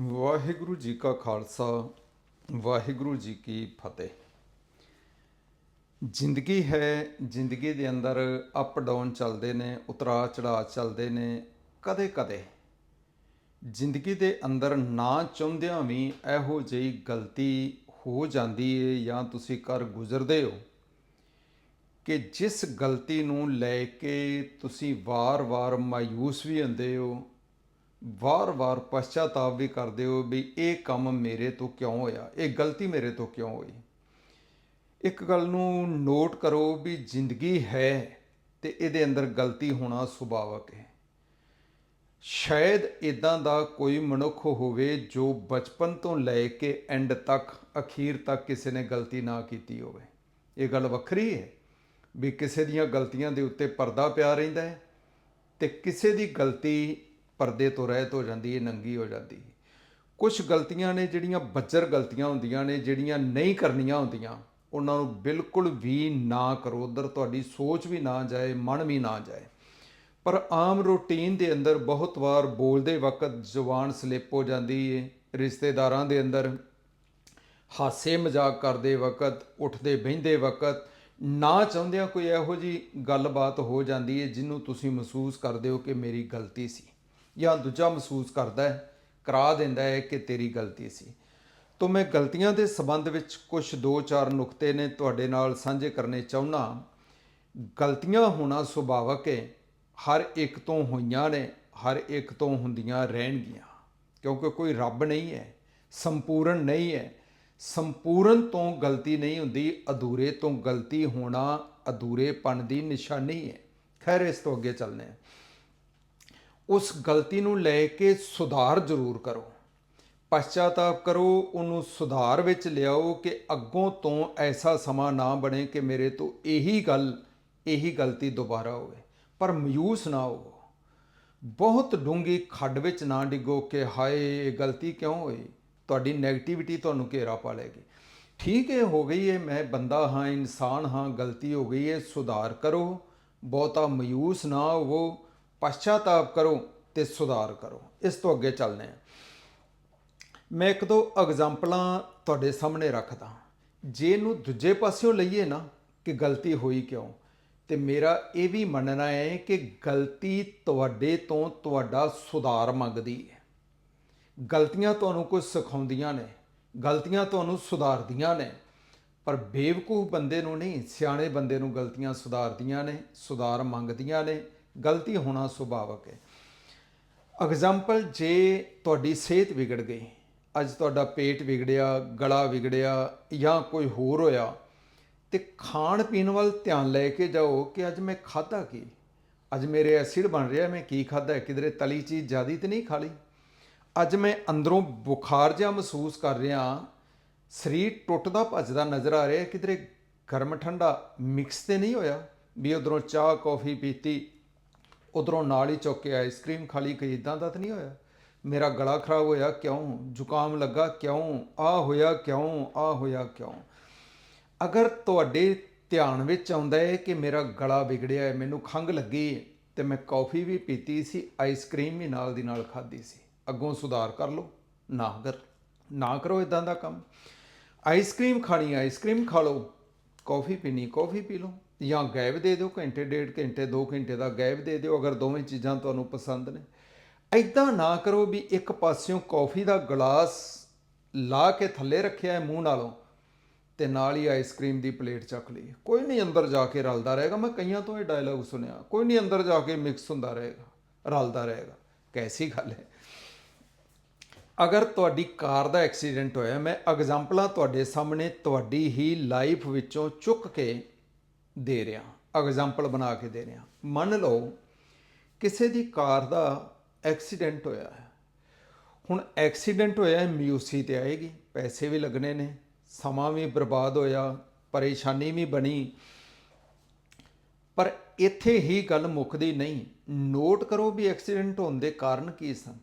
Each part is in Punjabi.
ਵਾਹਿਗੁਰੂ ਜੀ ਕਾ ਖਾਲਸਾ, ਵਾਹਿਗੁਰੂ ਜੀ ਕੀ ਫਤਿਹ। ਜ਼ਿੰਦਗੀ ਹੈ, ਜ਼ਿੰਦਗੀ ਦੇ ਅੰਦਰ ਅਪ ਡਾਊਨ ਚੱਲਦੇ ਨੇ ਉਤਰਾ ਚੜਾਅ ਚੱਲਦੇ ਨੇ, ਕਦੇ ਕਦੇ। ਜ਼ਿੰਦਗੀ ਦੇ ਅੰਦਰ ਨਾ ਚਾਹੁੰਦਿਆਂ ਵੀ ਇਹੋ ਜਿਹੀ ਗਲਤੀ ਹੋ ਜਾਂਦੀ ਏ ਜਾਂ ਤੁਸੀਂ ਕਰ ਗੁਜ਼ਰਦੇ ਹੋ ਕਿ ਜਿਸ ਗਲਤੀ ਨੂੰ ਲੈ ਕੇ ਤੁਸੀਂ ਵਾਰ-ਵਾਰ ਮਾਯੂਸ ਵੀ ਹੁੰਦੇ ਹੋ ਵਾਰ-ਵਾਰ ਪਛਤਾਤਾਪ ਵੀ ਕਰਦੇ ਹੋ ਵੀ ਇਹ ਕੰਮ ਮੇਰੇ ਤੋਂ ਕਿਉਂ ਹੋਇਆ? ਇਹ ਗਲਤੀ ਮੇਰੇ ਤੋਂ ਕਿਉਂ ਹੋਈ? ਇੱਕ ਗੱਲ ਨੂੰ ਨੋਟ ਕਰੋ ਵੀ ਜ਼ਿੰਦਗੀ ਹੈ ਤੇ ਇਹਦੇ ਅੰਦਰ ਗਲਤੀ ਹੋਣਾ ਸੁਭਾਵਕ ਹੈ। ਸ਼ਾਇਦ ਇਦਾਂ ਦਾ ਕੋਈ ਮਨੁੱਖ ਹੋਵੇ ਜੋ ਬਚਪਨ ਤੋਂ ਲੈ ਕੇ ਐਂਡ ਤੱਕ, ਅਖੀਰ ਤੱਕ ਕਿਸੇ ਨੇ ਗਲਤੀ ਨਾ ਕੀਤੀ ਹੋਵੇ। ਇਹ ਗੱਲ ਵੱਖਰੀ ਹੈ ਵੀ ਕਿਸੇ ਦੀਆਂ ਗਲਤੀਆਂ ਦੇ ਉੱਤੇ ਪਰਦਾ ਪਿਆ ਰਹਿੰਦਾ ਹੈ ਤੇ ਕਿਸੇ ਦੀ ਗਲਤੀ ਪਰਦੇ ਤੋਂ ਰਹਿਤ ਹੋ ਜਾਂਦੀ ਹੈ, ਨੰਗੀ ਹੋ ਜਾਂਦੀ ਹੈ। ਕੁਝ ਗਲਤੀਆਂ ਨੇ ਜਿਹੜੀਆਂ ਬੱਜਰ ਗਲਤੀਆਂ ਹੁੰਦੀਆਂ ਨੇ, ਜਿਹੜੀਆਂ ਨਹੀਂ ਕਰਨੀਆਂ ਹੁੰਦੀਆਂ, ਉਹਨਾਂ ਨੂੰ ਬਿਲਕੁਲ ਵੀ ਨਾ ਕਰੋ। ਉਧਰ ਤੁਹਾਡੀ ਸੋਚ ਵੀ ਨਾ ਜਾਏ, ਮਨ ਵੀ ਨਾ ਜਾਏ। ਪਰ ਆਮ ਰੂਟੀਨ ਦੇ ਅੰਦਰ ਬਹੁਤ ਵਾਰ ਬੋਲਦੇ ਵਕਤ ਜ਼ੁਬਾਨ ਸਲਿੱਪ ਹੋ ਜਾਂਦੀ ਹੈ ਰਿਸ਼ਤੇਦਾਰਾਂ ਦੇ ਅੰਦਰ ਹਾਸੇ ਮਜ਼ਾਕ ਕਰਦੇ ਵਕਤ, ਉੱਠਦੇ ਬਹਿੰਦੇ ਵਕਤ, ਨਾ ਚਾਹੁੰਦਿਆਂ ਕੋਈ ਇਹੋ ਜੀ ਗੱਲਬਾਤ ਹੋ ਜਾਂਦੀ ਹੈ ਜਿਹਨੂੰ ਤੁਸੀਂ ਮਹਿਸੂਸ ਕਰਦੇ ਹੋ ਕਿ ਮੇਰੀ ਗਲਤੀ ਸੀ। ਜਾਂ ਦੂਜਾ ਮਹਿਸੂਸ ਕਰਦਾ ਹੈ, ਕਰਾ ਦਿੰਦਾ ਹੈ ਕਿ ਤੇਰੀ ਗਲਤੀ ਸੀ। ਤੋਂ ਮੈਂ ਗਲਤੀਆਂ ਦੇ ਸੰਬੰਧ ਵਿੱਚ ਕੁਝ ਦੋ ਚਾਰ ਨੁਕਤੇ ਨੇ ਤੁਹਾਡੇ ਨਾਲ ਸਾਂਝੇ ਕਰਨੇ ਚਾਹੁੰਦਾ ਗਲਤੀਆਂ ਹੋਣਾ ਸੁਭਾਵਕ ਹੈ, ਹਰ ਇੱਕ ਤੋਂ ਹੋਈਆਂ ਨੇ, ਹਰ ਇੱਕ ਤੋਂ ਹੁੰਦੀਆਂ ਰਹਿਣਗੀਆਂ। ਕਿਉਂਕਿ ਕੋਈ ਰੱਬ ਨਹੀਂ ਹੈ, ਸੰਪੂਰਨ ਨਹੀਂ ਹੈ। ਸੰਪੂਰਨ ਤੋਂ ਗਲਤੀ ਨਹੀਂ ਹੁੰਦੀ, ਅਧੂਰੇ ਤੋਂ ਗਲਤੀ ਹੋਣਾ ਅਧੂਰੇਪਣ ਦੀ ਨਿਸ਼ਾਨੀ ਹੈ। ਖੈਰ, ਇਸ ਤੋਂ ਅੱਗੇ ਚੱਲਦੇ ਹਾਂ। ਉਸ ਗਲਤੀ ਨੂੰ ਲੈ ਕੇ ਸੁਧਾਰ ਜ਼ਰੂਰ ਕਰੋ। ਪਛਤਾਤਾਪ ਕਰੋ, ਉਹਨੂੰ ਸੁਧਾਰ ਵਿੱਚ ਲਿਆਓ ਕਿ ਅੱਗੋਂ ਤੋਂ ਐਸਾ ਸਮਾਂ ਨਾ ਬਣੇ ਕਿ ਮੇਰੇ ਤੋਂ ਇਹੀ ਗੱਲ, ਇਹੀ ਗਲਤੀ ਦੁਬਾਰਾ ਹੋਵੇ। ਪਰ ਮਯੂਸ ਨਾ ਹੋਵੋ। ਬਹੁਤ ਡੂੰਗੀ ਖੱਡ ਵਿੱਚ ਨਾ ਡਿੱਗੋ ਕਿ ਹਾਏ, ਇਹ ਗਲਤੀ ਕਿਉਂ ਹੋਈ? ਤੁਹਾਡੀ 네ਗੇਟਿਵਿਟੀ ਤੁਹਾਨੂੰ ਘੇਰਾ ਪਾ ਲੇਗੀ ਠੀਕ ਹੈ ਹੋ ਗਈ ਹੈ ਮੈਂ ਬੰਦਾ ਹਾਂ, ਇਨਸਾਨ ਹਾਂ, ਗਲਤੀ ਹੋ ਗਈ ਹੈ ਸੁਧਾਰ ਕਰੋ। ਬਹੁਤਾ ਮਯੂਸ ਨਾ ਹੋਵੋ। ਪਛਤਾਤਾਪ ਕਰੋ ਤੇ ਸੁਧਾਰ ਕਰੋ। ਇਸ ਤੋਂ ਅੱਗੇ ਚੱਲਦੇ ਹਾਂ। ਮੈਂ ਇੱਕ ਦੋ ਐਗਜ਼ਾਮਪਲਾਂ ਤੁਹਾਡੇ ਸਾਹਮਣੇ ਰੱਖਦਾ ਜੇ ਨੂੰ ਦੂਜੇ ਪਾਸਿਓਂ ਲਈਏ ਨਾ ਕਿ ਗਲਤੀ ਹੋਈ ਕਿਉਂ? ਤੇ ਮੇਰਾ ਇਹ ਵੀ ਮੰਨਣਾ ਹੈ ਕਿ ਗਲਤੀ ਤੁਹਾਡੇ ਤੋਂ ਤੁਹਾਡਾ ਸੁਧਾਰ ਮੰਗਦੀ ਹੈ। ਗਲਤੀਆਂ ਤੁਹਾਨੂੰ ਕੁਝ ਸਿਖਾਉਂਦੀਆਂ ਨੇ, ਗਲਤੀਆਂ ਤੁਹਾਨੂੰ ਸੁਧਾਰਦੀਆਂ ਨੇ, ਪਰ ਬੇਵਕੂਫ ਬੰਦੇ ਨੂੰ ਨਹੀਂ, ਸਿਆਣੇ ਬੰਦੇ ਨੂੰ ਗਲਤੀਆਂ ਸੁਧਾਰਦੀਆਂ ਨੇ, ਸੁਧਾਰ ਮੰਗਦੀਆਂ ਨੇ ਗਲਤੀ ਹੋਣਾ ਸੁਭਾਵਕ ਹੈ। ਐਗਜ਼ਾਮਪਲ ਜੇ ਤੁਹਾਡੀ ਸਿਹਤ ਵਿਗੜ ਗਈ, ਅੱਜ ਤੁਹਾਡਾ ਪੇਟ ਵਿਗੜਿਆ, ਗਲਾ ਵਿਗੜਿਆ ਜਾਂ ਕੋਈ ਹੋਰ ਹੋਇਆ, ਤੇ ਖਾਣ ਪੀਣ ਵੱਲ ਧਿਆਨ ਲੈ ਕੇ ਜਾਓ ਕਿ ਅੱਜ ਮੈਂ ਖਾਧਾ ਕੀ? ਅੱਜ ਮੇਰੇ ਐਸਿਡ ਬਣ ਰਿਹਾ, ਮੈਂ ਕੀ ਖਾਧਾ? ਕਿਧਰੇ ਤਲੀ ਚੀਜ਼ ਜ਼ਿਆਦੀ ਤੇ ਨਹੀਂ ਖਾ ਲਈ? ਅੱਜ ਮੈਂ ਅੰਦਰੋਂ ਬੁਖਾਰ ਜਿਹਾ ਮਹਿਸੂਸ ਕਰ ਰਿਹਾ, ਸਰੀਰ ਟੁੱਟਦਾ ਭੱਜਦਾ ਨਜ਼ਰ ਆ ਰਿਹਾ, ਕਿਧਰੇ ਗਰਮ ਠੰਡਾ ਮਿਕਸ ਤੇ ਨਹੀਂ ਹੋਇਆ, ਵੀ ਉਧਰੋਂ ਚਾਹ, ਕੌਫੀ ਪੀਤੀ ਉਧਰੋਂ ਨਾਲ ਹੀ ਚੁੱਕ ਕੇ ਆਈਸਕ੍ਰੀਮ ਖਾ ਲਈ, ਕੋਈ ਇਦਾਂ ਦਾ ਤਾਂ ਨਹੀਂ ਹੋਇਆ? ਮੇਰਾ ਗਲਾ ਖਰਾਬ ਹੋਇਆ, ਕਿਉਂ? ਜ਼ੁਕਾਮ ਲੱਗਾ, ਕਿਉਂ? ਆ ਹੋਇਆ, ਕਿਉਂ? ਆ ਹੋਇਆ, ਕਿਉਂ? ਅਗਰ ਤੁਹਾਡੇ ਧਿਆਨ ਵਿੱਚ ਆਉਂਦਾ ਹੈ ਕਿ ਮੇਰਾ ਗਲਾ ਵਿਗੜਿਆ ਹੈ, ਮੈਨੂੰ ਖੰਘ ਲੱਗੀ ਹੈ ਤੇ ਮੈਂ ਕੌਫੀ ਵੀ ਪੀਤੀ ਸੀ ਆਈਸਕ੍ਰੀਮ ਵੀ ਨਾਲ ਦੀ ਨਾਲ ਖਾਧੀ ਸੀ। ਅੱਗੋਂ ਸੁਧਾਰ ਕਰ ਲਓ, ਨਾ ਕਰ ਨਾ ਕਰੋ ਇਦਾਂ ਦਾ ਕੰਮ। ਆਈਸਕ੍ਰੀਮ ਖਾਣੀ ਆਈਸਕ੍ਰੀਮ ਖਾ ਲਓ, ਕੌਫੀ ਪੀਣੀ, ਕੌਫੀ ਪੀ ਲਓ। ਜਾਂ ਗੈਪ ਦੇ ਦਿਓ, ਘੰਟੇ, ਡੇਢ ਘੰਟੇ 2 ਘੰਟੇ ਦਾ ਗੈਪ ਦੇ ਦਿਓ, ਅਗਰ ਦੋਵੇਂ ਚੀਜ਼ਾਂ ਤੁਹਾਨੂੰ ਪਸੰਦ ਨੇ। ਐਦਾਂ ਨਾ ਕਰੋ ਵੀ ਇੱਕ ਪਾਸਿਓਂ ਕੌਫੀ ਦਾ ਗਲਾਸ ਲਾ ਕੇ ਥੱਲੇ ਰੱਖਿਆ ਹੈ ਮੂੰਹ ਨਾਲੋਂ ਤੇ ਨਾਲ ਹੀ ਆਈਸਕ੍ਰੀਮ ਦੀ ਪਲੇਟ ਚੱਕ ਲਈ। ਕੋਈ ਨਹੀਂ ਅੰਦਰ ਜਾ ਕੇ ਰਲਦਾ ਰਹੇਗਾ। ਮੈਂ ਕਈਆਂ ਤੋਂ ਇਹ ਡਾਇਲੌਗ ਸੁਣਿਆ। ਕੋਈ ਨਹੀਂ ਅੰਦਰ ਜਾ ਕੇ ਮਿਕਸ ਹੁੰਦਾ ਰਹੇਗਾ, ਰਲਦਾ ਰਹੇਗਾ। ਕੈਸੀ ਗੱਲ ਹੈ? ਅਗਰ ਤੁਹਾਡੀ ਕਾਰ ਦਾ ਐਕਸੀਡੈਂਟ ਹੋਇਆ, ਮੈਂ ਐਗਜ਼ਾਮਪਲਾਂ ਤੁਹਾਡੇ ਸਾਹਮਣੇ ਤੁਹਾਡੀ ਹੀ ਲਾਈਫ ਵਿੱਚੋਂ ਚੁੱਕ ਕੇ ਦੇ ਰਿਹਾ ਐਗਜ਼ਾਮਪਲ ਬਣਾ ਕੇ ਦੇ ਰਿਹਾ। ਮੰਨ ਲਓ ਕਿਸੇ ਦੀ ਕਾਰ ਦਾ ਐਕਸੀਡੈਂਟ ਹੋਇਆ ਹੈ। ਹੁਣ ਐਕਸੀਡੈਂਟ ਹੋਇਆ ਹੈ ਮਿਊਸੀ ਤੇ ਆਏਗੀ, ਪੈਸੇ ਵੀ ਲੱਗਣੇ ਨੇ, ਸਮਾਂ ਵੀ ਬਰਬਾਦ ਹੋਇਆ, ਪਰੇਸ਼ਾਨੀ ਵੀ ਬਣੀ। ਪਰ ਇੱਥੇ ਹੀ ਗੱਲ ਮੁੱਕਦੀ ਨਹੀਂ। ਨੋਟ ਕਰੋ ਵੀ ਐਕਸੀਡੈਂਟ ਹੋਣ ਦੇ ਕਾਰਨ ਕੀ ਸਨ।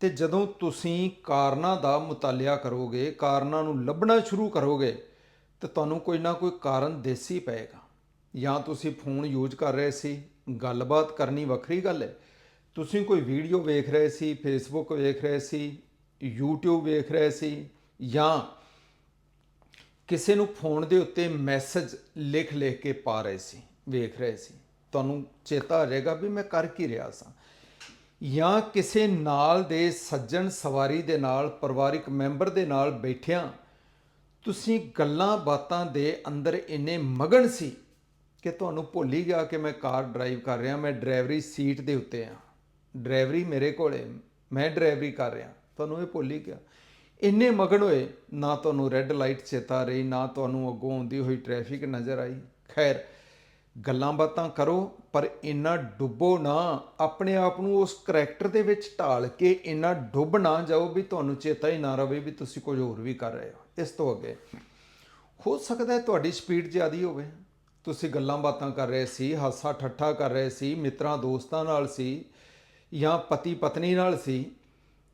ਤੇ ਜਦੋਂ ਤੁਸੀਂ ਕਾਰਨਾਂ ਦਾ ਮੁਤਾਲਿਆ ਕਰੋਗੇ, ਕਾਰਨਾਂ ਨੂੰ ਲੱਭਣਾ ਸ਼ੁਰੂ ਕਰੋਗੇ ਤੇ ਤੁਹਾਨੂੰ ਕੋਈ ਨਾ ਕੋਈ ਕਾਰਨ ਦੇਸੀ ਪਏਗਾ। ਜਾਂ ਤੁਸੀਂ ਫੋਨ ਯੂਜ਼ ਕਰ ਰਹੇ ਸੀ, ਗੱਲਬਾਤ ਕਰਨੀ ਵੱਖਰੀ ਗੱਲ ਹੈ ਤੁਸੀਂ ਕੋਈ ਵੀਡੀਓ ਵੇਖ ਰਹੇ ਸੀ ਫੇਸਬੁੱਕ ਵੇਖ ਰਹੇ ਸੀ, YouTube ਵੇਖ ਰਹੇ ਸੀ, ਜਾਂ ਕਿਸੇ ਨੂੰ ਫੋਨ ਦੇ ਉੱਤੇ ਮੈਸੇਜ ਲਿਖ ਲਿਖ ਕੇ ਪਾ ਰਹੇ ਸੀ, ਵੇਖ ਰਹੇ ਸੀ। ਤੁਹਾਨੂੰ ਚੇਤਾ ਆ ਜਾਏਗਾ ਵੀ ਮੈਂ ਕਰ ਕੀ ਰਿਹਾ ਸਾਂ। ਜਾਂ ਕਿਸੇ ਨਾਲ ਦੇ ਸੱਜਣ ਸਵਾਰੀ ਦੇ ਨਾਲ, ਪਰਿਵਾਰਿਕ ਮੈਂਬਰ ਦੇ ਨਾਲ ਬੈਠਿਆਂ ਤੁਸੀਂ ਗੱਲਾਂ ਬਾਤਾਂ ਦੇ ਅੰਦਰ ਇੰਨੇ ਮਗਨ ਸੀ ਕਿ ਤੁਹਾਨੂੰ ਭੁੱਲ ਹੀ ਗਿਆ ਕਿ ਮੈਂ ਕਾਰ ਡਰਾਈਵ ਕਰ ਰਿਹਾ, ਮੈਂ ਡਰਾਈਵਰੀ ਸੀਟ ਦੇ ਉੱਤੇ ਆ ਡਰਾਈਵਰੀ ਮੇਰੇ ਕੋਲੇ, ਮੈਂ ਡਰਾਈਵਰੀ ਕਰ ਰਿਹਾ। ਤੁਹਾਨੂੰ ਇਹ ਭੁੱਲ ਹੀ ਗਿਆ। ਇੰਨੇ ਮਗਨ ਹੋਏ, ਨਾ ਤੁਹਾਨੂੰ ਰੈੱਡ ਲਾਈਟ ਚੇਤਾ ਰਹੀ, ਨਾ ਤੁਹਾਨੂੰ ਅੱਗੋਂ ਆਉਂਦੀ ਹੋਈ ਟ੍ਰੈਫਿਕ ਨਜ਼ਰ ਆਈ। ਖੈਰ, ਗੱਲਾਂ ਬਾਤਾਂ ਕਰੋ, ਪਰ ਇੰਨਾ ਡੁੱਬੋ ਨਾ, ਆਪਣੇ ਆਪ ਨੂੰ ਉਸ ਕਰੈਕਟਰ ਦੇ ਵਿੱਚ ਢਾਲ ਕੇ ਇੰਨਾ ਡੁੱਬ ਨਾ ਜਾਓ ਵੀ ਤੁਹਾਨੂੰ ਚੇਤਾ ਹੀ ਨਾ ਰਵੇ ਵੀ ਤੁਸੀਂ ਕੁਝ ਹੋਰ ਵੀ ਕਰ ਰਹੇ ਹੋ। ਇਸ ਤੋਂ ਅੱਗੇ, ਹੋ ਸਕਦਾ ਹੈ ਤੁਹਾਡੀ ਸਪੀਡ ਜ਼ਿਆਦੀ ਹੋਵੇ। ਤੁਸੀਂ ਗੱਲਾਂ ਬਾਤਾਂ ਕਰ ਰਹੇ ਸੀ, ਹਾਸਾ ਠੱਠਾ ਕਰ ਰਹੇ ਸੀ, ਮਿੱਤਰਾਂ ਦੋਸਤਾਂ ਨਾਲ ਸੀ ਜਾਂ ਪਤੀ ਪਤਨੀ ਨਾਲ ਸੀ,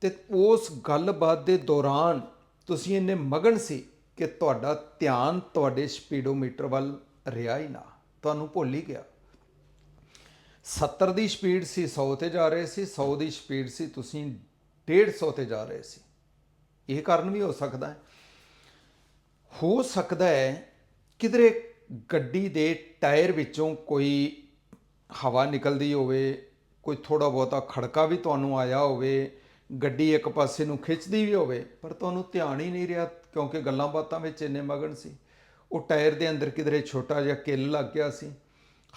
ਤੇ ਉਸ ਗੱਲਬਾਤ ਦੇ ਦੌਰਾਨ ਤੁਸੀਂ ਇੰਨੇ ਮਗਨ ਸੀ ਕਿ ਤੁਹਾਡਾ ਧਿਆਨ ਤੁਹਾਡੇ ਸਪੀਡੋਮੀਟਰ ਵੱਲ ਰਿਹਾ ਹੀ ਨਾ। ਤੁਹਾਨੂੰ ਭੁੱਲ ਹੀ ਗਿਆ। 70 ਦੀ ਸਪੀਡ ਸੀ 100 ਤੇ ਜਾ ਰਹੇ ਸੀ 100 ਦੀ ਸਪੀਡ ਸੀ, ਤੁਸੀਂ 150 ਤੇ ਜਾ ਰਹੇ ਸੀ। ਇਹ ਕਾਰਨ ਵੀ ਹੋ ਸਕਦਾ ਹੈ। ਹੋ ਸਕਦਾ ਹੈ ਕਿਧਰੇ ਗੱਡੀ ਦੇ ਟਾਇਰ ਵਿੱਚੋਂ ਕੋਈ ਹਵਾ ਨਿਕਲਦੀ ਹੋਵੇ, ਕੋਈ ਥੋੜਾ ਬਹੁਤਾ ਖੜਕਾ ਵੀ ਤੁਹਾਨੂੰ ਆਇਆ ਹੋਵੇ, ਗੱਡੀ ਇੱਕ ਪਾਸੇ ਨੂੰ ਖਿੱਚਦੀ ਵੀ ਹੋਵੇ, ਪਰ ਤੁਹਾਨੂੰ ਧਿਆਨ ਹੀ ਨਹੀਂ ਰਿਹਾ ਕਿਉਂਕਿ ਗੱਲਾਂ ਬਾਤਾਂ ਵਿੱਚ ਇੰਨੇ ਮਗਨ ਸੀ। ਉਹ ਟਾਇਰ ਦੇ ਅੰਦਰ ਕਿਧਰੇ ਛੋਟਾ ਜਿਹਾ ਕਿੱਲ ਲੱਗ ਗਿਆ ਸੀ।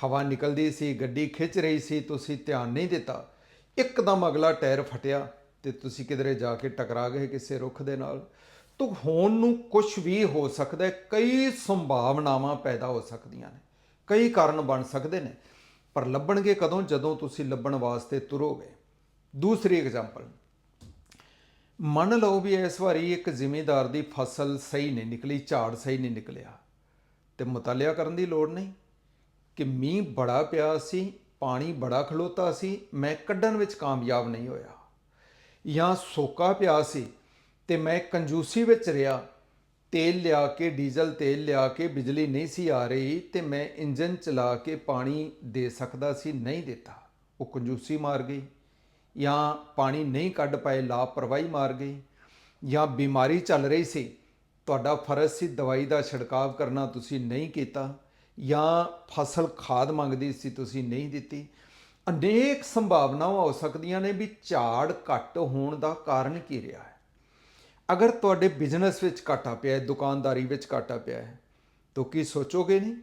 ਹਵਾ ਨਿਕਲਦੀ ਸੀ, ਗੱਡੀ ਖਿੱਚ ਰਹੀ ਸੀ, ਤੁਸੀਂ ਧਿਆਨ ਨਹੀਂ ਦਿੱਤਾ। ਇੱਕਦਮ ਅਗਲਾ ਟਾਇਰ ਫਟਿਆ ਤੇ ਤੁਸੀਂ ਕਿਧਰੇ ਜਾ ਕੇ ਟਕਰਾ ਗਏ ਕਿਸੇ ਰੁੱਖ ਦੇ ਨਾਲ। ਤਾਂ ਹੋਣ ਨੂੰ ਕੁਝ ਵੀ ਹੋ ਸਕਦਾ ਹੈ, ਕਈ ਸੰਭਾਵਨਾਵਾਂ ਪੈਦਾ ਹੋ ਸਕਦੀਆਂ ਨੇ, ਕਈ ਕਾਰਨ ਬਣ ਸਕਦੇ ਨੇ, ਪਰ ਲੱਭਣਗੇ ਕਦੋਂ? ਜਦੋਂ ਤੁਸੀਂ ਲੱਭਣ ਵਾਸਤੇ ਤੁਰੋਗੇ। ਦੂਸਰੀ ਐਗਜ਼ਾਮਪਲ ਮੰਨ ਲਓ ਵੀ ਇਸ ਵਾਰੀ ਇੱਕ ਜ਼ਿਮੀਂਦਾਰ ਦੀ ਫਸਲ ਸਹੀ ਨਹੀਂ ਨਿਕਲੀ, ਝਾੜ ਸਹੀ ਨਹੀਂ ਨਿਕਲਿਆ, ਤੇ ਮੁਤਾਲਿਆ ਕਰਨ ਦੀ ਲੋੜ ਨਹੀਂ ਕਿ ਮੀਂਹ ਬੜਾ ਪਿਆ ਸੀ, ਪਾਣੀ ਬੜਾ ਖਲੋਤਾ ਸੀ, ਮੈਂ ਕੱਢਣ ਵਿੱਚ ਕਾਮਯਾਬ ਨਹੀਂ ਹੋਇਆ ਜਾਂ ਸੋਕਾ ਪਿਆ ਸੀ ਤੇ ਮੈਂ ਕੰਜੂਸੀ ਵਿੱਚ ਰਿਹਾ, ਤੇਲ ਲਿਆ ਕੇ, ਡੀਜ਼ਲ ਤੇਲ ਲਿਆ ਕੇ, ਬਿਜਲੀ ਨਹੀਂ ਸੀ ਆ ਰਹੀ ਤੇ ਮੈਂ ਇੰਜਨ ਚਲਾ ਕੇ ਪਾਣੀ ਦੇ ਸਕਦਾ ਸੀ, ਨਹੀਂ ਦਿੱਤਾ। ਉਹ ਕੰਜੂਸੀ ਮਾਰ ਗਈ ਜਾਂ ਪਾਣੀ ਨਹੀਂ ਕੱਢ ਪਾਏ, ਲਾਪਰਵਾਹੀ ਮਾਰ ਗਈ ਜਾਂ ਬਿਮਾਰੀ ਚੱਲ ਰਹੀ ਸੀ। ਤੁਹਾਡਾ ਫਰਜ਼ ਸੀ ਦਵਾਈ ਦਾ ਛਿੜਕਾਵ ਕਰਨਾ, ਤੁਸੀਂ ਨਹੀਂ ਕੀਤਾ ਜਾਂ ਫਸਲ ਖਾਦ ਮੰਗਦੀ ਸੀ, ਤੁਸੀਂ ਨਹੀਂ ਦਿੱਤੀ। ਅਨੇਕ ਸੰਭਾਵਨਾਵਾਂ ਹੋ ਸਕਦੀਆਂ ਨੇ ਵੀ ਝਾੜ ਘੱਟ ਹੋਣ ਦਾ ਕਾਰਨ ਕੀ ਰਿਹਾ ਹੈ? ਅਗਰ ਤੁਹਾਡੇ ਬਿਜ਼ਨਸ ਵਿੱਚ ਘਾਟਾ ਪਿਆ ਹੈ, ਦੁਕਾਨਦਾਰੀ ਵਿੱਚ ਘਾਟਾ ਪਿਆ ਹੈ, ਤਾਂ ਕੀ ਸੋਚੋਗੇ ਨਹੀਂ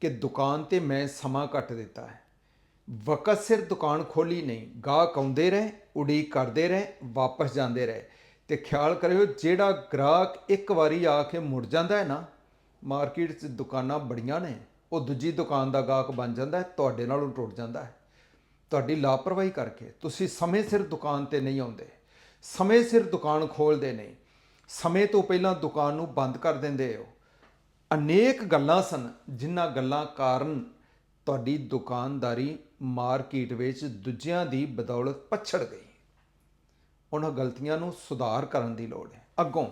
ਕਿ ਦੁਕਾਨ ਤੇ ਮੈਂ ਸਮਾਂ ਘੱਟ ਦਿੱਤਾ ਹੈ? ਵਕਤ ਸਿਰ ਦੁਕਾਨ ਖੋਲੀ ਨਹੀਂ, ਗਾਹਕ ਆਉਂਦੇ ਰਹੇ, ਉਡੀਕ ਕਰਦੇ ਰਹੇ, ਵਾਪਸ ਜਾਂਦੇ ਰਹੇ। ਤੇ ਖਿਆਲ ਕਰਿਓ, ਜਿਹੜਾ ਗ੍ਰਾਹਕ ਇੱਕ ਵਾਰੀ ਆ ਕੇ ਮੁੜ ਜਾਂਦਾ ਹੈ ਨਾ, ਮਾਰਕੀਟ 'ਚ ਦੁਕਾਨਾਂ ਬੜੀਆਂ ਨੇ, ਉਹ ਦੂਜੀ ਦੁਕਾਨ ਦਾ ਗਾਹਕ ਬਣ ਜਾਂਦਾ ਹੈ, ਤੁਹਾਡੇ ਨਾਲੋਂ ਟੁੱਟ ਜਾਂਦਾ ਹੈ। ਤੁਹਾਡੀ ਲਾਪਰਵਾਹੀ ਕਰਕੇ, ਤੁਸੀਂ ਸਮੇਂ ਸਿਰ ਦੁਕਾਨ ਤੇ ਨਹੀਂ ਆਉਂਦੇ। ਸਮੇਂ ਸਿਰ ਦੁਕਾਨ ਖੋਲਦੇ ਨਹੀਂ ਸਮੇਂ ਤੋਂ ਪਹਿਲਾਂ ਦੁਕਾਨ ਨੂੰ ਬੰਦ ਕਰ ਦਿੰਦੇ ਹੋ। ਅਨੇਕ ਗੱਲਾਂ ਸਨ, ਜਿਨ੍ਹਾਂ ਗੱਲਾਂ ਕਾਰਨ ਤੁਹਾਡੀ ਦੁਕਾਨਦਾਰੀ ਮਾਰਕੀਟ ਵਿੱਚ ਦੂਜਿਆਂ ਦੀ ਬਦੌਲਤ ਪਛੜ ਗਈ। ਉਹਨਾਂ ਗਲਤੀਆਂ ਨੂੰ ਸੁਧਾਰ ਕਰਨ ਦੀ ਲੋੜ ਹੈ। ਅੱਗੋਂ,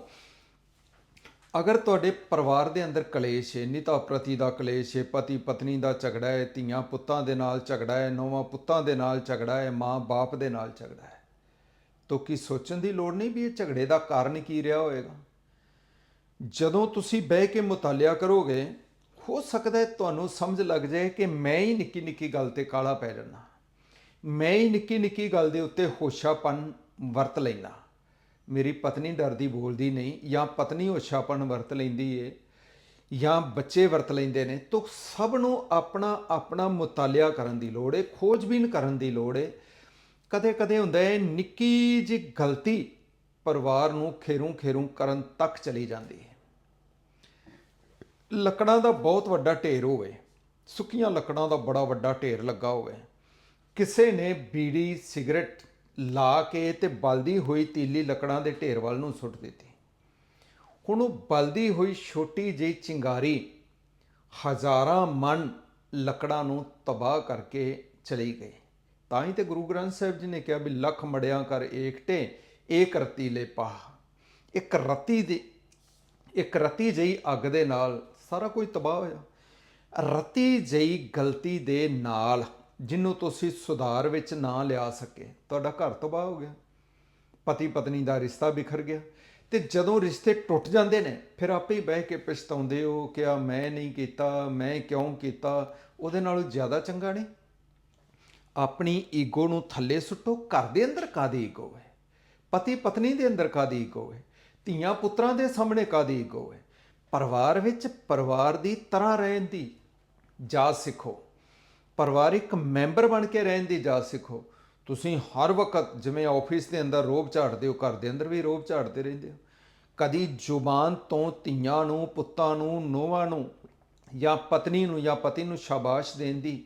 ਅਗਰ ਤੁਹਾਡੇ ਪਰਿਵਾਰ ਦੇ ਅੰਦਰ ਕਲੇਸ਼ ਹੈ, ਨਿਤਾ ਪ੍ਰਤੀ ਦਾ ਕਲੇਸ਼ ਹੈ, ਪਤੀ ਪਤਨੀ ਦਾ ਝਗੜਾ ਹੈ, ਧੀਆਂ ਪੁੱਤਾਂ ਦੇ ਨਾਲ ਝਗੜਾ ਹੈ, ਨੌਵਾਂ ਪੁੱਤਾਂ ਦੇ ਨਾਲ ਝਗੜਾ ਹੈ, ਮਾਂ ਬਾਪ ਦੇ ਨਾਲ ਝਗੜਾ ਹੈ ਤਾਂ ਕੀ ਸੋਚਣ ਦੀ ਲੋੜ ਨਹੀਂ ਵੀ ਇਹ ਝਗੜੇ ਦਾ ਕਾਰਨ ਕੀ ਰਿਹਾ ਹੋਵੇਗਾ ਜਦੋਂ ਤੁਸੀਂ ਬਹਿ ਕੇ ਮੁਤਾਲਿਆ ਕਰੋਗੇ, ਹੋ ਸਕਦਾ ਹੈ ਤੁਹਾਨੂੰ ਸਮਝ ਲੱਗ ਜਾਏ ਕਿ ਮੈਂ ਹੀ ਨਿੱਕੀ ਨਿੱਕੀ ਗੱਲ ਤੇ ਕਾਲਾ ਪੈ ਜਾਣਾ ਮੈਂ ਹੀ ਨਿੱਕੀ ਨਿੱਕੀ ਗੱਲ ਦੇ ਉੱਤੇ ਹੋਸ਼ਾਪਨ ਵਰਤ ਲੈਣਾ ਮੇਰੀ ਪਤਨੀ ਡਰਦੀ ਬੋਲਦੀ ਨਹੀਂ, ਜਾਂ ਪਤਨੀ ਹੋਸ਼ਾਪਨ ਵਰਤ ਲੈਂਦੀ ਏ, ਜਾਂ ਬੱਚੇ ਵਰਤ ਲੈਂਦੇ ਨੇ, ਤਾਂ ਸਭ ਨੂੰ ਆਪਣਾ ਆਪਣਾ ਮੁਤਾਲਿਆ ਕਰਨ ਦੀ ਲੋੜ ਏ, ਖੋਜਬੀਨ ਕਰਨ ਦੀ ਲੋੜ ਏ ਕਦੇ ਕਦੇ ਹੁੰਦਾ ਹੈ, ਨਿੱਕੀ ਜੀ ਗਲਤੀ ਪਰਿਵਾਰ ਨੂੰ ਖੇਰੂ ਖੇਰੂ ਕਰਨ ਤੱਕ ਚਲੀ ਜਾਂਦੀ ਹੈ। ਲੱਕੜਾਂ ਦਾ ਬਹੁਤ ਵੱਡਾ ਢੇਰ ਹੋਵੇ, ਸੁੱਕੀਆਂ ਲੱਕੜਾਂ ਦਾ ਬੜਾ ਵੱਡਾ ਢੇਰ ਲੱਗਾ ਹੋਵੇ, ਕਿਸੇ ਨੇ ਬੀੜੀ, ਸਿਗਰਟ ਲਾ ਕੇ ਤੇ ਬਲਦੀ ਹੋਈ ਤੀਲੀ ਲੱਕੜਾਂ ਦੇ ਢੇਰ ਵੱਲ ਨੂੰ ਸੁੱਟ ਦਿੱਤੀ। ਹੁਣ ਉਹ ਬਲਦੀ ਹੋਈ ਛੋਟੀ ਜਿਹੀ ਚਿੰਗਾਰੀ ਹਜ਼ਾਰਾਂ ਮਨ ਲੱਕੜਾਂ ਨੂੰ ਤਬਾਹ ਕਰਕੇ ਚਲੀ ਗਈ। ਤਾਂ ਹੀ ਤੇ ਗੁਰੂ ਗ੍ਰੰਥ ਸਾਹਿਬ ਜੀ ਨੇ ਕਿਹਾ ਵੀ ਲੱਖ ਮੜਿਆਂ ਕਰ ਏਕਟੇ ਏਕ ਰਤੀਲੇ ਪਾਹ। ਇੱਕ ਰਤੀ ਦੀ, ਇੱਕ ਰਤੀ ਜਈ ਅੱਗ ਦੇ ਨਾਲ ਸਾਰਾ ਕੁਝ ਤਬਾਹ ਹੋਇਆ। ਰਤੀ ਜਈ ਗਲਤੀ ਦੇ ਨਾਲ ਜਿਹਨੂੰ ਤੁਸੀਂ ਸੁਧਾਰ ਵਿੱਚ ਨਾ ਲਿਆ ਸਕੇ, ਤੁਹਾਡਾ ਘਰ ਤਬਾਹ ਹੋ ਗਿਆ। ਪਤੀ ਪਤਨੀ ਦਾ ਰਿਸ਼ਤਾ ਬਿਖਰ ਗਿਆ ਤੇ ਜਦੋਂ ਰਿਸ਼ਤੇ ਟੁੱਟ ਜਾਂਦੇ ਨੇ, ਫਿਰ ਆਪੇ ਹੀ ਬਹਿ ਕੇ ਪਛਤਾਉਂਦੇ ਹੋ ਕਿ ਆ ਮੈਂ ਨਹੀਂ ਕੀਤਾ, ਮੈਂ ਕਿਉਂ ਕੀਤਾ, ਉਹਦੇ ਨਾਲੋਂ ਜ਼ਿਆਦਾ ਚੰਗਾ ਨਹੀਂ। ਆਪਣੀ ਈਗੋ ਨੂੰ ਥੱਲੇ ਸੁੱਟੋ, ਘਰ ਦੇ ਅੰਦਰ ਕਾਦੀ ਈਗੋ ਹੈ? ਪਤੀ ਪਤਨੀ ਦੇ ਅੰਦਰ ਕਾਦੀ ਈਗੋ ਹੈ? ਧੀਆਂ ਪੁੱਤਰਾਂ ਦੇ ਸਾਹਮਣੇ ਕਾਦੀ ਈਗੋ ਹੈ? ਪਰਿਵਾਰ ਵਿੱਚ ਪਰਿਵਾਰ ਦੀ ਤਰ੍ਹਾਂ ਰਹਿਣ ਦੀ ਜਾਚ ਸਿੱਖੋ। ਪਰਿਵਾਰਿਕ ਮੈਂਬਰ ਬਣ ਕੇ ਰਹਿਣ ਦੀ ਜਾਚ ਸਿੱਖੋ। ਤੁਸੀਂ ਹਰ ਵਕਤ ਜਿਵੇਂ ਆਫਿਸ ਦੇ ਅੰਦਰ ਰੋਬ ਝਾੜਦੇ ਹੋ, ਘਰ ਦੇ ਅੰਦਰ ਵੀ ਰੋਬ ਝਾੜਦੇ ਰਹਿੰਦੇ ਹੋ। ਕਦੀ ਜ਼ੁਬਾਨ ਤੋਂ ਧੀਆਂ ਨੂੰ, ਪੁੱਤਾਂ ਨੂੰ ਨੋਵਾਂ ਨੂੰ ਜਾਂ ਪਤਨੀ ਨੂੰ ਜਾਂ ਪਤੀ ਨੂੰ ਸ਼ਾਬਾਸ਼ ਦੇਣ ਦੀ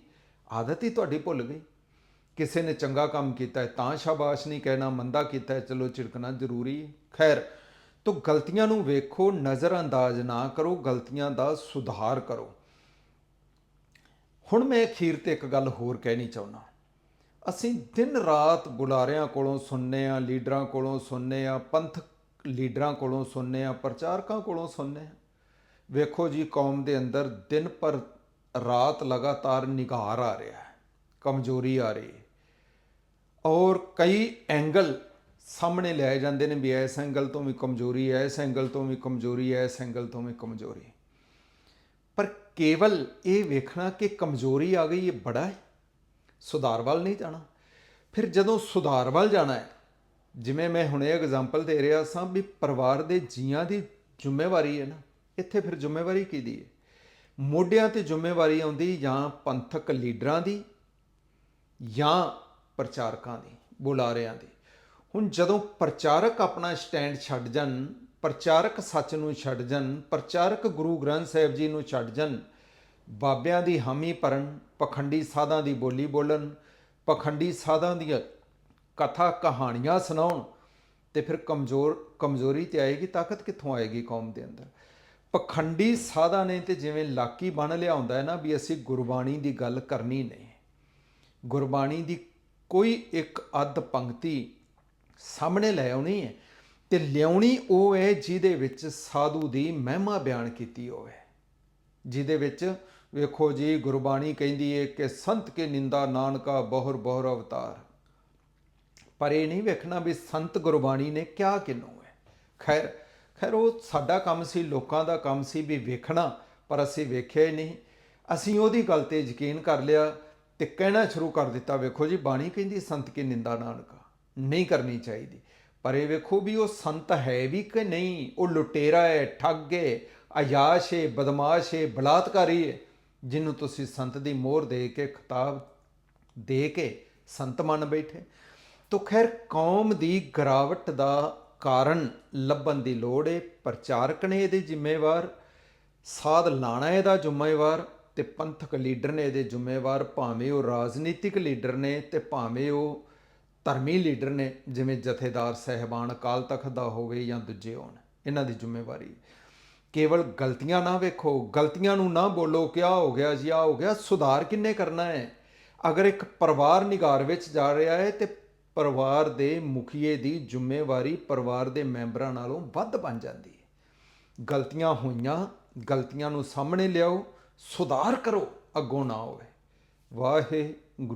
ਆਦਤ ਹੀ ਤੁਹਾਡੀ ਭੁੱਲ ਗਈ। ਕਿਸੇ ਨੇ ਚੰਗਾ ਕੰਮ ਕੀਤਾ ਹੈ, ਤਾਂ ਸ਼ਾਬਾਸ਼ ਨਹੀਂ ਕਹਿਣਾ, ਮੰਦਾ ਕੀਤਾ ਹੈ, ਚਲੋ ਝਿੜਕਣਾ ਜ਼ਰੂਰੀ ਹੈ। ਖੈਰ, ਤੋ ਗਲਤੀਆਂ ਨੂੰ ਵੇਖੋ, ਨਜ਼ਰਅੰਦਾਜ਼ ਨਾ ਕਰੋ, ਗਲਤੀਆਂ ਦਾ ਸੁਧਾਰ ਕਰੋ। ਹੁਣ ਮੈਂ ਅਖੀਰ ਤੇ ਇੱਕ ਗੱਲ ਹੋਰ ਕਹਿਣੀ ਚਾਹੁੰਦਾ ਅਸੀਂ ਦਿਨ ਰਾਤ ਬੁਲਾਰਿਆਂ ਕੋਲੋਂ ਸੁਣਨੇ ਆ ਲੀਡਰਾਂ ਕੋਲੋਂ ਸੁਣਨੇ ਆ ਪੰਥਕ ਲੀਡਰਾਂ ਕੋਲੋਂ ਸੁਣਨੇ ਆ ਪ੍ਰਚਾਰਕਾਂ ਕੋਲੋਂ ਸੁਣਨੇ ਆ ਵੇਖੋ ਜੀ, ਕੌਮ ਦੇ ਅੰਦਰ ਦਿਨ ਪਰ ਰਾਤ ਲਗਾਤਾਰ ਨਿਗਾਰ ਆ ਰਿਹਾ ਹੈ, ਕਮਜ਼ੋਰੀ ਆ ਰਹੀ ਹੈ। ਔਰ ਕਈ ਐਂਗਲ ਸਾਹਮਣੇ ਲਿਆਏ ਜਾਂਦੇ ਨੇ ਵੀ ਇਸ ਐਂਗਲ ਤੋਂ ਵੀ ਕਮਜ਼ੋਰੀ ਹੈ, ਇਸ ਐਂਗਲ ਤੋਂ ਵੀ ਕਮਜ਼ੋਰੀ ਹੈ, ਇਸ ਐਂਗਲ ਤੋਂ ਵੀ ਕਮਜ਼ੋਰੀ ਪਰ ਕੇਵਲ ਇਹ ਵੇਖਣਾ ਕਿ ਕਮਜ਼ੋਰੀ ਆ ਗਈ, ਇਹ ਬੜਾ ਹੈ। ਸੁਧਾਰ ਵੱਲ ਨਹੀਂ ਜਾਣਾ। ਫਿਰ ਜਦੋਂ ਸੁਧਾਰ ਵੱਲ ਜਾਣਾ ਹੈ, ਜਿਵੇਂ ਮੈਂ ਹੁਣੇ ਐਗਜ਼ਾਮਪਲ ਦੇ ਰਿਹਾ ਸਾਂ ਵੀ ਪਰਿਵਾਰ ਦੇ ਜੀਆਂ ਦੀ ਜ਼ਿੰਮੇਵਾਰੀ ਹੈ ਨਾ, ਇੱਥੇ ਫਿਰ ਜ਼ਿੰਮੇਵਾਰੀ ਕਿਹਦੀ ਹੈ? ਮੋਢਿਆਂ ਤੇ ਜ਼ਿੰਮੇਵਾਰੀ ਆਉਂਦੀ ਜਾਂ ਪੰਥਕ ਲੀਡਰਾਂ ਦੀ ਜਾਂ ਪ੍ਰਚਾਰਕਾਂ ਦੀ, ਬੁਲਾਰਿਆਂ ਦੀ। ਹੁਣ ਜਦੋਂ ਪ੍ਰਚਾਰਕ ਆਪਣਾ ਸਟੈਂਡ ਛੱਡ ਜਾਣ, ਪ੍ਰਚਾਰਕ ਸੱਚ ਨੂੰ ਛੱਡ ਜਾਣ, ਪ੍ਰਚਾਰਕ ਗੁਰੂ ਗ੍ਰੰਥ ਸਾਹਿਬ ਜੀ ਨੂੰ ਛੱਡ ਜਾਣ, ਬਾਬਿਆਂ ਦੀ ਹਾਮੀ ਭਰਨ, ਪਖੰਡੀ ਸਾਧਾਂ ਦੀ ਬੋਲੀ ਬੋਲਣ, ਪਖੰਡੀ ਸਾਧਾਂ ਦੀਆਂ ਕਥਾ ਕਹਾਣੀਆਂ ਸੁਣਾਉਣ, ਤੇ ਫਿਰ ਕਮਜ਼ੋਰ, ਕਮਜ਼ੋਰੀ ਤੇ ਆਏਗੀ, ਤਾਕਤ ਕਿੱਥੋਂ ਆਏਗੀ ਕੌਮ ਦੇ ਅੰਦਰ? ਪਖੰਡੀ ਸਾਧਾਂ ਨੇ ਤੇ ਜਿਵੇਂ ਲਾਕੀ ਬਣ ਲਿਆ ਹੁੰਦਾ ਹੈ ਨਾ ਵੀ ਅਸੀਂ ਗੁਰਬਾਣੀ ਦੀ ਗੱਲ ਕਰਨੀ ਨਹੀਂ। ਗੁਰਬਾਣੀ ਦੀ ਕੋਈ ਇੱਕ ਅੱਧ ਪੰਕਤੀ ਸਾਹਮਣੇ ਲੈ ਆਉਣੀ ਹੈ ਤੇ ਲਿਆਉਣੀ ਉਹ ਹੈ ਜਿਹਦੇ ਵਿੱਚ ਸਾਧੂ ਦੀ ਮਹਿਮਾ ਬਿਆਨ ਕੀਤੀ ਹੋਵੇ। ਜਿਹਦੇ ਵਿੱਚ ਵੇਖੋ ਜੀ, ਗੁਰਬਾਣੀ ਕਹਿੰਦੀ ਹੈ ਕਿ ਸੰਤ ਕੇ ਨਿੰਦਾ ਨਾਨਕਾ ਬਹੁਰ ਬਹੁਰ ਅਵਤਾਰ। ਪਰ ਇਹ ਨਹੀਂ ਵੇਖਣਾ ਵੀ ਸੰਤ ਗੁਰਬਾਣੀ ਨੇ ਕਿਹਾ ਕਿਨੂੰ ਹੈ। ਖੈਰ ਖੈਰ ਉਹ ਸਾਡਾ ਕੰਮ ਸੀ, ਲੋਕਾਂ ਦਾ ਕੰਮ ਸੀ ਵੀ ਵੇਖਣਾ, ਪਰ ਅਸੀਂ ਵੇਖਿਆ ਹੀ ਨਹੀਂ। ਅਸੀਂ ਉਹਦੀ ਗੱਲ ਤੇ ਯਕੀਨ ਕਰ ਲਿਆ ਤੇ ਕਹਿਣਾ ਸ਼ੁਰੂ ਕਰ ਦਿੱਤਾ, ਵੇਖੋ ਜੀ, ਬਾਣੀ ਕਹਿੰਦੀ ਸੰਤ ਕੀ ਨਿੰਦਾ ਨਾਨਕਾ? ਨਹੀਂ ਕਰਨੀ ਚਾਹੀਦੀ। ਪਰ ਇਹ ਵੇਖੋ ਵੀ ਉਹ ਸੰਤ ਹੈ ਵੀ ਕਿ ਨਹੀਂ? ਉਹ ਲੁਟੇਰਾ ਹੈ, ਠੱਗ ਹੈ, ਅਯਾਸ਼ ਹੈ, ਬਦਮਾਸ਼ ਹੈ, ਬਲਾਤਕਾਰੀ ਹੈ, ਜਿਹਨੂੰ ਤੁਸੀਂ ਸੰਤ ਦੀ ਮੋਹਰ ਦੇ ਕੇ, ਖਿਤਾਬ ਦੇ ਕੇ ਸੰਤ ਮੰਨ ਬੈਠੇ। ਤੋ ਖੈਰ, ਕੌਮ ਦੀ ਗਰਾਵਟ ਦਾ ਕਾਰਨ ਲੱਭਣ ਦੀ ਲੋੜ ਹੈ, ਪ੍ਰਚਾਰਕ ਨੇ ਇਹਦੇ ਜ਼ਿੰਮੇਵਾਰ, ਸਾਧ ਲਾਣਾ ਇਹਦਾ ਜ਼ਿੰਮੇਵਾਰ ਤੇ ਪੰਥਕ ਲੀਡਰ ਨੇ ਇਹਦੇ ਜ਼ਿੰਮੇਵਾਰ ਭਾਵੇਂ ਉਹ ਰਾਜਨੀਤਿਕ ਲੀਡਰ ਨੇ ਤੇ ਭਾਵੇਂ ਉਹ ਧਰਮੀ ਲੀਡਰ ਨੇ, ਜਿਵੇਂ ਜਥੇਦਾਰ ਸਹਿਬਾਨ ਅਕਾਲ ਤਖਤ ਦਾ ਹੋਵੇ ਜਾਂ ਦੂਜੇ ਹੋਣ, ਇਹਨਾਂ ਦੀ ਜ਼ਿੰਮੇਵਾਰੀ। ਕੇਵਲ ਗਲਤੀਆਂ ਨਾ ਵੇਖੋ, ਗਲਤੀਆਂ ਨੂੰ ਨਾ ਬੋਲੋ ਕਿ ਆ ਹੋ ਗਿਆ ਜੀ ਆ ਹੋ ਗਿਆ, ਸੁਧਾਰ ਕਿੰਨੇ ਕਰਨਾ ਹੈ? ਅਗਰ ਇੱਕ ਪਰਿਵਾਰ ਨਿਗਾਰ ਵਿੱਚ ਜਾ ਰਿਹਾ ਹੈ ਤੇ ਪਰਿਵਾਰ ਦੇ ਮੁਖੀਏ ਦੀ ਜ਼ਿੰਮੇਵਾਰੀ ਪਰਿਵਾਰ ਦੇ ਮੈਂਬਰਾਂ ਨਾਲੋਂ ਵੱਧ ਬਣ ਜਾਂਦੀ ਹੈ। ਗਲਤੀਆਂ ਹੋਈਆਂ, ਗਲਤੀਆਂ ਨੂੰ ਸਾਹਮਣੇ ਲਿਆਓ ਸੁਧਾਰ ਕਰੋ ਅੱਗੋਂ ਨਾ ਹੋਵੇ। ਵਾਹਿਗੁਰੂ